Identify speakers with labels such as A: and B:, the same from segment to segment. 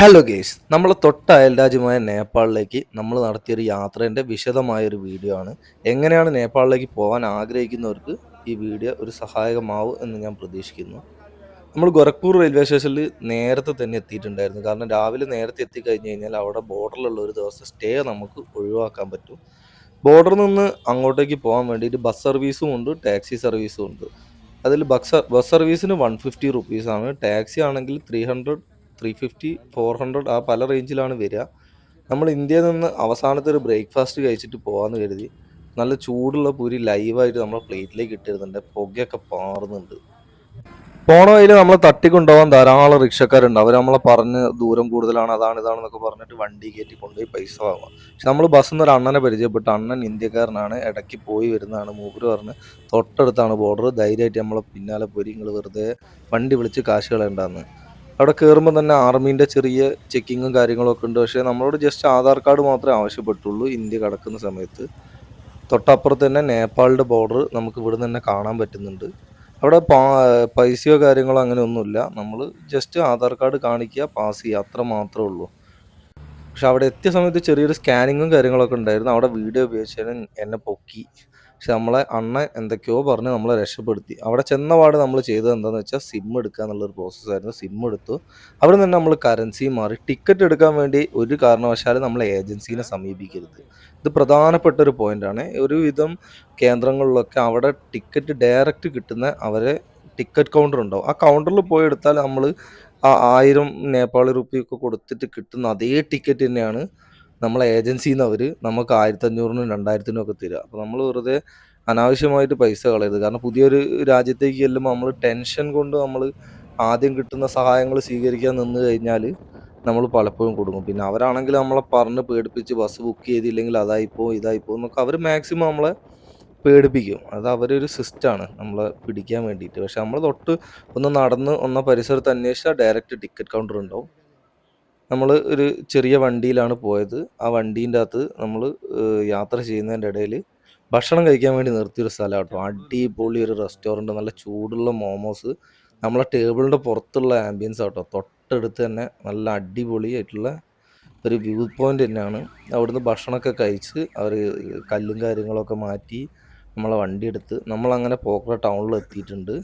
A: Hello guys നമ്മൾ തൊട്ട അയൽരാജ്യമായ നേപ്പാളിലേക്ക് നമ്മൾ നടത്തിയൊരു യാത്രേന്റെ വിശദമായൊരു വീഡിയോ ആണ്. എങ്ങനെയാണ് നേപ്പാളിലേക്ക് പോകാൻ ആഗ്രഹിക്കുന്നവർക്ക് ഈ വീഡിയോ ഒരു സഹായകമാവും എന്ന് ഞാൻ പ്രതീക്ഷിക്കുന്നു. നമ്മൾ ഗോരഖ്പൂർ റെയിൽവേ സ്റ്റേഷനിൽ നേരത്തെ തന്നെ എത്തിയിട്ടുണ്ടായിരുന്നു. കാരണം രാവിലെ നേരത്തെ എത്തിക്കഴിഞ്ഞ് കഴിഞ്ഞാൽ അവിടെ ബോർഡറിലുള്ള ഒരു ദിവസം സ്റ്റേ നമുക്ക് ഒഴിവാക്കാൻ പറ്റും. ബോർഡറിൽ നിന്ന് അങ്ങോട്ടേക്ക് പോകാൻ വേണ്ടിയിട്ട് ബസ് സർവീസും ഉണ്ട് ടാക്സി സർവീസും ഉണ്ട്. അതിൽ ബസ് ബസ് സർവീസിന് വൺ ഫിഫ്റ്റി റുപ്പീസാണ് ടാക്സി ആണെങ്കിൽ three hundred three fifty four hundred ആ പല റേഞ്ചിലാണ് വരിക. നമ്മൾ ഇന്ത്യയിൽ നിന്ന് അവസാനത്തെ ഒരു ബ്രേക്ക്ഫാസ്റ്റ് കഴിച്ചിട്ട് പോകാമെന്ന് കരുതി. നല്ല ചൂടുള്ള പൂരി ലൈവായിട്ട് നമ്മുടെ പ്ലേറ്റിലേക്ക് ഇട്ടിരുന്നുണ്ട്. പുകയൊക്കെ പാറുന്നുണ്ട്. പോണ വഴിയിൽ നമ്മളെ തട്ടിക്കൊണ്ടുപോകാൻ ധാരാളം റിക്ഷക്കാരുണ്ട്. അവർ നമ്മളെ പറഞ്ഞ് ദൂരം കൂടുതലാണ് അതാണ് ഇതാണെന്നൊക്കെ പറഞ്ഞിട്ട് വണ്ടി കയറ്റി കൊണ്ടുപോയി പൈസ വാങ്ങുക. പക്ഷെ നമ്മൾ ബസ്സിൽ നിന്ന് ഒരു അണ്ണനെ പരിചയപ്പെട്ട്. അണ്ണൻ ഇന്ത്യക്കാരനാണ്. ഇടയ്ക്ക് പോയി വരുന്നതാണ്. മൂപ്പര് പറഞ്ഞ് തൊട്ടടുത്താണ് ബോർഡർ ധൈര്യമായിട്ട് നമ്മളെ പിന്നാലെ പോയി നിങ്ങൾ വെറുതെ വണ്ടി വിളിച്ച് കാശ് അവിടെ കയറുമ്പോൾ തന്നെ ആർമീന്റെ ചെറിയ ചെക്കിങ്ങും കാര്യങ്ങളൊക്കെ ഉണ്ട്. പക്ഷേ നമ്മളോട് ജസ്റ്റ് ആധാർ കാർഡ് മാത്രമേ ആവശ്യപ്പെട്ടുള്ളൂ ഇന്ത്യ കടക്കുന്ന സമയത്ത്. തൊട്ടപ്പുറത്ത് തന്നെ നേപ്പാളിന്റെ ബോർഡർ നമുക്ക് ഇവിടെ തന്നെ കാണാൻ പറ്റുന്നുണ്ട്. അവിടെ പൈസയോ കാര്യങ്ങളോ അങ്ങനെ ഒന്നുമില്ല. നമ്മൾ ജസ്റ്റ് ആധാർ കാർഡ് കാണിക്കുക പാസ് ചെയ്യുക അത്ര മാത്രമേ ഉള്ളൂ. പക്ഷെ അവിടെ എത്തിയ സമയത്ത് ചെറിയൊരു സ്കാനിങ്ങും കാര്യങ്ങളൊക്കെ ഉണ്ടായിരുന്നു. അവിടെ വീഡിയോ ഉപയോഗിച്ചാലും എന്നെ പൊക്കി. പക്ഷെ നമ്മളെ അണ്ണൻ എന്തൊക്കെയോ പറഞ്ഞ് നമ്മളെ രക്ഷപ്പെടുത്തി. അവിടെ ചെന്ന പാട് നമ്മൾ ചെയ്തത് എന്താണെന്ന് വെച്ചാൽ സിം എടുക്കുക എന്നുള്ളൊരു പ്രോസസ്സായിരുന്നു സിം എടുത്തു. അവിടെ നിന്ന് നമ്മൾ കറൻസി മാറി. ടിക്കറ്റ് എടുക്കാൻ വേണ്ടി ഒരു കാരണവശാലും നമ്മൾ ഏജൻസീനെ സമീപിക്കരുത്. ഇത് പ്രധാനപ്പെട്ട ഒരു പോയിന്റാണ് ഒരുവിധം കേന്ദ്രങ്ങളിലൊക്കെ അവിടെ ടിക്കറ്റ് ഡയറക്റ്റ് കിട്ടുന്ന അവരെ ടിക്കറ്റ് കൗണ്ടർ ഉണ്ടാവും. ആ കൗണ്ടറിൽ പോയി എടുത്താൽ നമ്മൾ ആ ആയിരം നേപ്പാളി റുപ്പിയൊക്കെ കൊടുത്തിട്ട് കിട്ടുന്ന അതേ ടിക്കറ്റ് തന്നെയാണ് നമ്മളെ ഏജൻസിയിൽ നിന്ന് അവർ നമുക്ക് ആയിരത്തഞ്ഞൂറിനും രണ്ടായിരത്തിനും ഒക്കെ തരിക അപ്പോൾ നമ്മൾ വെറുതെ അനാവശ്യമായിട്ട് പൈസ കളയരുത്. കാരണം പുതിയൊരു രാജ്യത്തേക്ക് ചെല്ലുമ്പോൾ നമ്മൾ ടെൻഷൻ കൊണ്ട് നമ്മൾ ആദ്യം കിട്ടുന്ന സഹായങ്ങൾ സ്വീകരിക്കാൻ നിന്ന് കഴിഞ്ഞാൽ നമ്മൾ പലപ്പോഴും കൊടുക്കും. പിന്നെ അവരാണെങ്കിൽ നമ്മളെ പറഞ്ഞ് പേടിപ്പിച്ച് ബസ് ബുക്ക് ചെയ്തില്ലെങ്കിൽ അതായിപ്പോ ഇതായിപ്പോ എന്നൊക്കെ അവർ മാക്സിമം നമ്മളെ പേടിപ്പിക്കും. അത് അവരൊരു സിസ്റ്റാണ് നമ്മളെ പിടിക്കാൻ വേണ്ടിയിട്ട്. പക്ഷെ നമ്മൾ തൊട്ട് ഒന്ന് നടന്ന് ഒന്ന് പരിസരത്ത് അന്വേഷിച്ചാൽ ഡയറക്റ്റ് ടിക്കറ്റ് കൗണ്ടർ ഉണ്ടാവും. നമ്മൾ ഒരു ചെറിയ വണ്ടിയിലാണ് പോയത്. ആ വണ്ടീന്റെ അകത്ത് നമ്മൾ യാത്ര ചെയ്യുന്നതിന്റെ ഇടയിൽ ഭക്ഷണം കഴിക്കാൻ വേണ്ടി നിർത്തിയൊരു സ്ഥലം കേട്ടോ അടിപൊളി ഒരു റെസ്റ്റോറന്റ് നല്ല ചൂടുള്ള മോമോസ്. നമ്മളെ ടേബിളിന്റെ പുറത്തുള്ള ആംബിയൻസ് കേട്ടോ തൊട്ടടുത്ത് തന്നെ നല്ല അടിപൊളിയായിട്ടുള്ള ഒരു വ്യൂ പോയിന്റ് തന്നെയാണ്. അവിടുന്ന് ഭക്ഷണമൊക്കെ കഴിച്ച് അവർ കല്ലും കാര്യങ്ങളൊക്കെ മാറ്റി നമ്മളെ വണ്ടി എടുത്ത് നമ്മളങ്ങനെ പോക്കറ ടൗണിൽ എത്തിയിട്ടുണ്ട്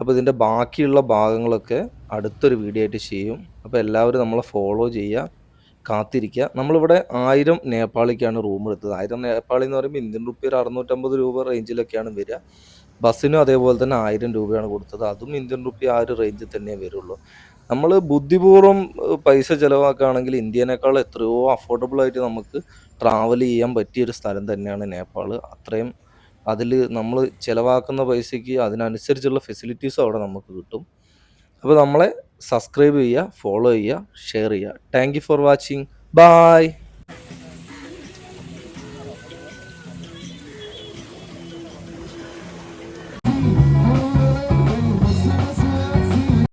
A: അപ്പോൾ ഇതിന്റെ ബാക്കിയുള്ള ഭാഗങ്ങളൊക്കെ അടുത്തൊരു വീഡിയോ ആയിട്ട് ചെയ്യും. അപ്പോൾ എല്ലാവരും നമ്മളെ ഫോളോ ചെയ്യുക കാത്തിരിക്കുക. നമ്മളിവിടെ ആയിരം നേപ്പാളിക്കാണ് റൂം എടുത്തത്. ആയിരം നേപ്പാളി എന്ന് പറയുമ്പോൾ ഇന്ത്യൻ റുപ്പി ഒരു അറുന്നൂറ്റമ്പത് രൂപ റേഞ്ചിലൊക്കെയാണ് വരിക. ബസ്സിനും അതേപോലെ തന്നെ ആയിരം രൂപയാണ് കൊടുത്തത്. അതും ഇന്ത്യൻ റുപ്പി ആ ഒരു റേഞ്ചിൽ തന്നെ വരുള്ളൂ. നമ്മൾ ബുദ്ധിപൂർവം പൈസ ചിലവാക്കുകയാണെങ്കിൽ ഇന്ത്യനേക്കാൾ എത്രയോ അഫോർഡബിൾ ആയിട്ട് നമുക്ക് ട്രാവൽ ചെയ്യാൻ പറ്റിയ ഒരു സ്ഥലം തന്നെയാണ് നേപ്പാൾ അത്രയും അതിൽ നമ്മൾ ചിലവാക്കുന്ന പൈസയ്ക്ക് അതിനനുസരിച്ചുള്ള ഫെസിലിറ്റീസും അവിടെ നമുക്ക് കിട്ടും. അപ്പോൾ നമ്മളെ സബ്സ്ക്രൈബ് ചെയ്യുക ഫോളോ ചെയ്യുക ഷെയർ ചെയ്യുക. Thank you for watching bye